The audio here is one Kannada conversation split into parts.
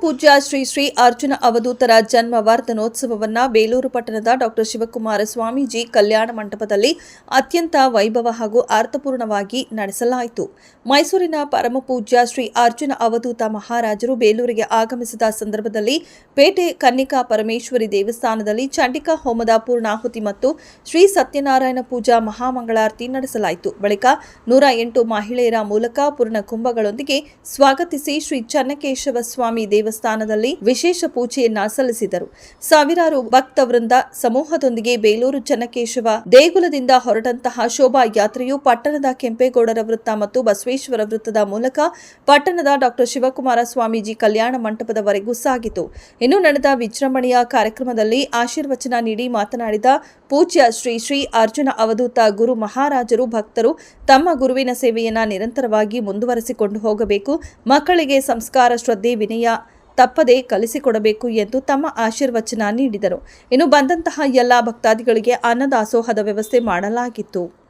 ಪೂಜ್ಯ ಶ್ರೀ ಶ್ರೀ ಅರ್ಜುನ ಅವಧೂತರ ಜನ್ಮ ವರ್ಧನೋತ್ಸವವನ್ನು ಬೇಲೂರು ಪಟ್ಟಣದ ಡಾಕ್ಟರ್ ಶಿವಕುಮಾರ ಸ್ವಾಮೀಜಿ ಕಲ್ಯಾಣ ಮಂಟಪದಲ್ಲಿ ಅತ್ಯಂತ ವೈಭವ ಹಾಗೂ ಅರ್ಥಪೂರ್ಣವಾಗಿ ನಡೆಸಲಾಯಿತು. ಮೈಸೂರಿನ ಪರಮಪೂಜ್ಯ ಶ್ರೀ ಅರ್ಜುನ ಅವಧೂತ ಮಹಾರಾಜರು ಬೇಲೂರಿಗೆ ಆಗಮಿಸಿದ ಸಂದರ್ಭದಲ್ಲಿ ಪೇಟೆ ಕನ್ನಿಕಾ ಪರಮೇಶ್ವರಿ ದೇವಸ್ಥಾನದಲ್ಲಿ ಚಂಡಿಕಾ ಹೋಮದ ಪೂರ್ಣಾಹುತಿ ಮತ್ತು ಶ್ರೀ ಸತ್ಯನಾರಾಯಣ ಪೂಜಾ ಮಹಾಮಂಗಳಾರತಿ ನಡೆಸಲಾಯಿತು. ಬಳಿಕ ನೂರ ಎಂಟು ಮಹಿಳೆಯರ ಮೂಲಕ ಪೂರ್ಣ ಕುಂಭಗಳೊಂದಿಗೆ ಸ್ವಾಗತಿಸಿ ಶ್ರೀ ಚನ್ನಕೇಶವ ಸ್ವಾಮಿ ದೇವಸ್ಥಾನದಲ್ಲಿ ವಿಶೇಷ ಪೂಜೆಯನ್ನ ಸಲ್ಲಿಸಿದರು. ಸಾವಿರಾರು ಭಕ್ತವೃಂದ ಸಮೂಹದೊಂದಿಗೆ ಬೇಲೂರು ಚನ್ನಕೇಶವ ದೇಗುಲದಿಂದ ಹೊರಟಂತಹ ಶೋಭಾ ಯಾತ್ರೆಯು ಪಟ್ಟಣದ ಕೆಂಪೇಗೌಡರ ವೃತ್ತ ಮತ್ತು ಬಸವೇಶ್ವರ ವೃತ್ತದ ಮೂಲಕ ಪಟ್ಟಣದ ಡಾಕ್ಟರ್ ಶಿವಕುಮಾರ ಸ್ವಾಮೀಜಿ ಕಲ್ಯಾಣ ಮಂಟಪದವರೆಗೂ ಸಾಗಿತು. ಇನ್ನು ನಡೆದ ವಿಜೃಂಭಣೆಯ ಕಾರ್ಯಕ್ರಮದಲ್ಲಿ ಆಶೀರ್ವಚನ ನೀಡಿ ಮಾತನಾಡಿದ ಪೂಜ್ಯ ಶ್ರೀ ಶ್ರೀ ಅರ್ಜುನ ಅವಧೂತ ಗುರು ಮಹಾರಾಜರು ಭಕ್ತರು ತಮ್ಮ ಗುರುವಿನ ಸೇವೆಯನ್ನ ನಿರಂತರವಾಗಿ ಮುಂದುವರೆಸಿಕೊಂಡು ಹೋಗಬೇಕು. ಮಕ್ಕಳಿಗೆ ಸಂಸ್ಕಾರ, ಶ್ರದ್ಧೆ, ವಿನಯ ತಪ್ಪದೆ ಕಲಿಸಿಕೊಡಬೇಕು ಎಂದು ತಮ್ಮ ಆಶೀರ್ವಚನ ನೀಡಿದರು. ಇನ್ನು ಬಂದಂತಹ ಎಲ್ಲ ಭಕ್ತಾದಿಗಳಿಗೆ ಅನ್ನದಾಸೋಹದ ವ್ಯವಸ್ಥೆ ಮಾಡಲಾಗಿತ್ತು.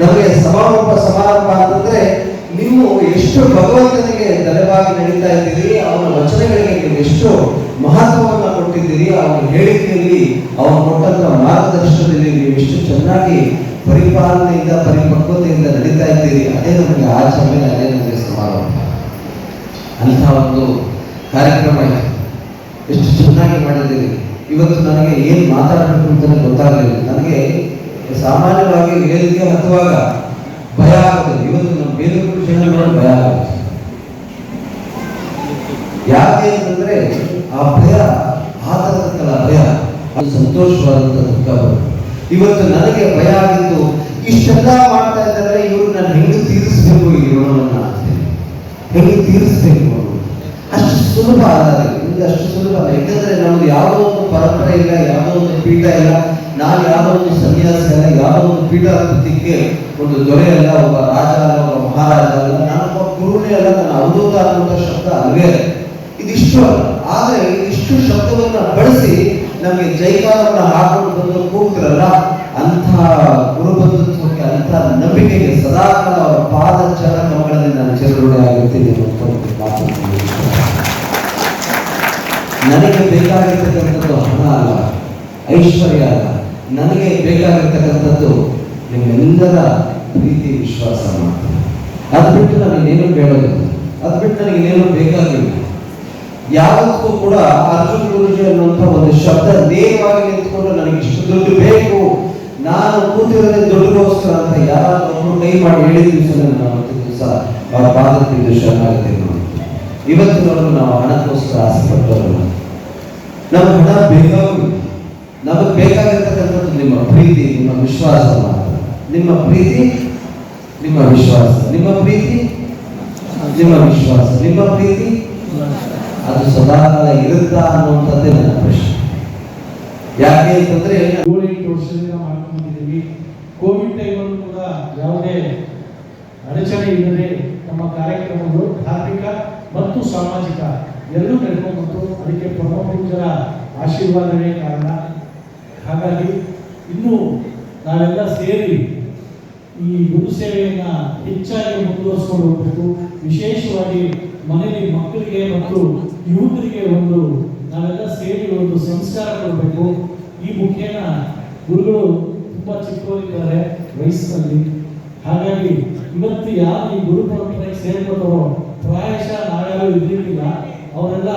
ನಮಗೆ ಸಮಾರಂಭ ಸಮಾರಂಭ ಅಂತಂದ್ರೆ ಎಷ್ಟು ಭಗವಂತನಿಗೆ ತಲೆಬಾಗಿ ನಡೀತಾ ಇದ್ದೀರಿ, ಅವನ ವಚನಗಳಿಗೆ ನೀವು ಎಷ್ಟು ಮಹತ್ವವನ್ನು ಕೊಟ್ಟಿದ್ದೀರಿ, ಅವನ ಹೇಳಿಕೆಯಲ್ಲಿ, ಅವನು ಕೊಟ್ಟಂತ ಮಾರ್ಗದರ್ಶನದಲ್ಲಿ ನೀವು ಎಷ್ಟು ಚೆನ್ನಾಗಿ ಪರಿಪಾಲನೆಯಿಂದ, ಪರಿಪಕ್ವತೆಯಿಂದ ನಡೀತಾ ಇದ್ದೀರಿ, ಅದೇ ನಮಗೆ ಆಚರಣೆ, ಅದೇ ನಮಗೆ ಸಮಾರಂಭ. ಅಂತ ಒಂದು ಕಾರ್ಯಕ್ರಮ ಎಷ್ಟು ಚೆನ್ನಾಗಿ ಮಾಡಿದ್ದೀರಿ. ಇವತ್ತು ನನಗೆ ಏನು ಮಾತಾಡಬೇಕು ಅಂತ ಗೊತ್ತಾಗಲಿಲ್ಲ. ನನಗೆ ಸಾಮಾನ್ಯವಾಗಿ ಹೇಳಿಕೆ ಹತ್ತುವಾಗ ಭಯ ಆಗುತ್ತೆ ಇವತ್ತು ನಮ್ಮ ಬೇರೆ ನೋಡಿ ಭಯ ಆಗುತ್ತೆ ಯಾಕೆ ಅಂತಂದ್ರೆ ಆ ಭಯ ಆತಂಕದ ಭಯ ಅದು ಸಂತೋಷವಾದಂತ ದುಃಖ ಇವತ್ತು ನನಗೆ ಭಯ ಆಗಿದ್ದು ಇಷ್ಟೆಲ್ಲ ಮಾಡ್ತಾ ಇದ್ದಾರೆ, ಇವರು ನಾನು ಹೆಂಗೆ ತೀರಿಸ್ಬೇಕು ಈ ಅಂತೇಳಿ. ಹೆಂಗೆ ತೀರಿಸಬೇಕು. ಅಷ್ಟು ಸುಲಭ ನಿಮ್ಗೆ ಅಷ್ಟು ಸುಲಭ ಅಲ್ಲ. ಯಾಕಂದ್ರೆ ನಮ್ದು ಯಾವುದೋ ಒಂದು ಪರಂಪರೆ ಇಲ್ಲ, ಯಾವುದೋ ಒಂದು ಪೀಠ ಇಲ್ಲ. ನಾನು ಯಾವುದೋ ಒಂದು ಸನ್ಯಾಸ ಅಲ್ಲ, ಯಾವುದೋ ಒಂದು ಪೀಠ ಹತ್ತಕ್ಕೆ ಒಂದು ದೊರೆ ಅಲ್ಲ, ಒಬ್ಬ ರಾಜ ಅಲ್ಲ, ಒಬ್ಬ ಮಹಾರಾಜ ಅಲ್ಲ. ನಾನೊಬ್ಬ ಗುರುನೇ ಅಲ್ಲ, ನನ್ನ ಅವಧೂತ ಅನ್ನುವಂಥ ಶಬ್ದ ಅಲ್ವೇ. ಇದಿಷ್ಟು ಅಲ್ಲ. ಆದ್ರೆ ಇಷ್ಟು ಶಬ್ದವನ್ನ ಬಳಸಿ ನಮಗೆ ಜೈಕಾರವನ್ನು ಹಾಕೊಂಡು ಬಂದು ಕೂಗ್ತಿರಲ್ಲ ಅಂಥ ಗುರುಬಂಧುತ್ವಕ್ಕೆ ಅಂಥ ನಂಬಿಕೆಗೆ ಸದಾಕಾಲ ಅವರ ಪಾದ ನನಗೆ ಬೇಕಾಗಿರ್ತಕ್ಕಂಥದ್ದು ಹಣ ಅಲ್ಲ, ಐಶ್ವರ್ಯ ಅಲ್ಲ. ನನಗೆ ಬೇಕಾಗಿರ್ತಕ್ಕಂಥದ್ದು ನಿಮ್ಮೆಲ್ಲರ ಪ್ರೀತಿ, ವಿಶ್ವಾಸ ಮಾಡ್ತೀನಿ ಅದು ಬಿಟ್ಟು ನನಗೇನು ಬೇಡೋದಿಲ್ಲ ಅದು ಬಿಟ್ಟು ನನಗೇನು ಬೇಕಾಗಿಲ್ಲ. ಯಾವತ್ತೂ ಕೂಡ ಅರ್ಜುನ್ ಗುರುಜಿ ಅನ್ನುವಂಥ ಒಂದು ಶಬ್ದ ನೇರವಾಗಿ ನಿಂತ್ಕೊಂಡು ನನಗೆ ಇಷ್ಟು ದುಡ್ಡು ಬೇಕು, ನಾನು ಕೂತಿರೋದೇ ದುಡ್ಡುಗೋಸ್ಕರ ಅಂತ ಯಾರಾದ್ರೂ ಕೈ ಮಾಡಿ ಹೇಳಿದ ದಿವಸ ದಿವಸ ಅವರ ಪಾದಕ್ಕೆ ಶರಣಾಗತಿ. ಇವತ್ತಿನವರೆಗೂ ನಾವು ಹಣಕ್ಕೋಸ್ಕರ ಆಸೆ ಪಟ್ಟವರಲ್ಲ ನಮ್ಗೆ ಹಣ ಬೇಕಾಗೂ ನಮಗೆ ಬೇಕಾಗಿರ್ತಕ್ಕಂಥದ್ದು ನಿಮ್ಮ ಪ್ರೀತಿ, ನಿಮ್ಮ ವಿಶ್ವಾಸ ನಿಮ್ಮ ಪ್ರೀತಿ, ನಿಮ್ಮ ವಿಶ್ವಾಸ. ನಿಮ್ಮ ಪ್ರೀತಿ, ನಿಮ್ಮ ವಿಶ್ವಾಸ. ನಿಮ್ಮ ಪ್ರೀತಿ, ಅದು ಸದಾಕಾಲ ಇರುತ್ತಾ ಅನ್ನುವಂಥದ್ದೇ ನನ್ನ ಪ್ರಶ್ನೆ. ಯಾಕೆ ಅಂತಂದ್ರೆ ಮಾಡ್ಕೊಂಡಿದ್ದೀವಿ. ಕೋವಿಡ್ ಟೈಮಲ್ಲೂ ಕೂಡ ಯಾವುದೇ ಅಡಚಣೆ ಇಲ್ಲದೆ ನಮ್ಮ ಕಾರ್ಯಕ್ರಮಗಳು ಧಾರ್ಮಿಕ ಮತ್ತು ಸಾಮಾಜಿಕ ಎರಡೂ ಪರಮಪೂಜ್ಯರ ಆಶೀರ್ವಾದವೇ ಕಾರಣ. ಹಾಗಾಗಿ ಇನ್ನೂ ನಾವೆಲ್ಲ ಸೇರಿ ಈ ಗುರು ಸೇವೆಯನ್ನು ಹೆಚ್ಚಾಗಿ ಮುಂದುವರಿಸ್ಕೊಂಡು ಹೋಗಬೇಕು. ವಿಶೇಷವಾಗಿ ಮನೆಯಲ್ಲಿ ಮಕ್ಕಳಿಗೆ ಮತ್ತು ಯುವಕರಿಗೆ ಒಂದು ನಾವೆಲ್ಲ ಸೇರಿ ಒಂದು ಸಂಸ್ಕಾರ ಕೊಡಬೇಕು. ಈ ಮುಖೇನ ಗುರುಗಳು ತುಂಬ ಚಿಕ್ಕವರಿದ್ದಾರೆ ವಯಸ್ಸಿನಲ್ಲಿ ಹಾಗಾಗಿ ಇವತ್ತು ಯಾರು ಈ ಗುರು ಪರಂಪರೆಗೆ ಸೇರ್ಕೊಂಡವರು ಪ್ರಾಯಶಃ ನಾವ್ಯಾರು ಇದ್ದಿರಲಿಲ್ಲ. ಅವರೆಲ್ಲ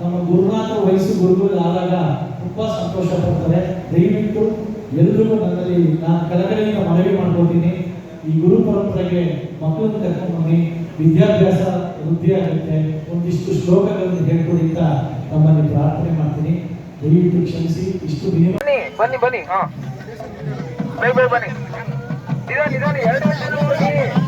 ನಮ್ಮ ಗುರುನಾಥ ವಯಸ್ಸು ಗುರುಗಳು ಆದಾಗ ತುಂಬಾ ಸಂತೋಷ ಪಡ್ತಾರೆ. ದಯವಿಟ್ಟು ಎಲ್ರಿಗೂ ನನ್ನಲ್ಲಿ ನಾನು ಕೆಳಗಡೆಯಿಂದ ಮನವಿ ಮಾಡ್ಕೊತೀನಿ. ಈ ಗುರು ಪರಂಪರೆಗೆ ಮಕ್ಕಳನ್ನು ಕರ್ಕೊಂಡು ಬನ್ನಿ. ವಿದ್ಯಾಭ್ಯಾಸ ವೃದ್ಧಿ ಆಗುತ್ತೆ. ಒಂದಿಷ್ಟು ಶ್ಲೋಕಗಳನ್ನು ಹೇಳ್ಕೊಡಿ ಅಂತ ನಮ್ಮಲ್ಲಿ ಪ್ರಾರ್ಥನೆ ಮಾಡ್ತೀನಿ. ದಯವಿಟ್ಟು ಕ್ಷಮಿಸಿ, ಇಷ್ಟು ಬನ್ನಿ ಬನ್ನಿ ಬನ್ನಿ. ಬನ್ನಿ. ಬನ್ನಿ ಎರಡು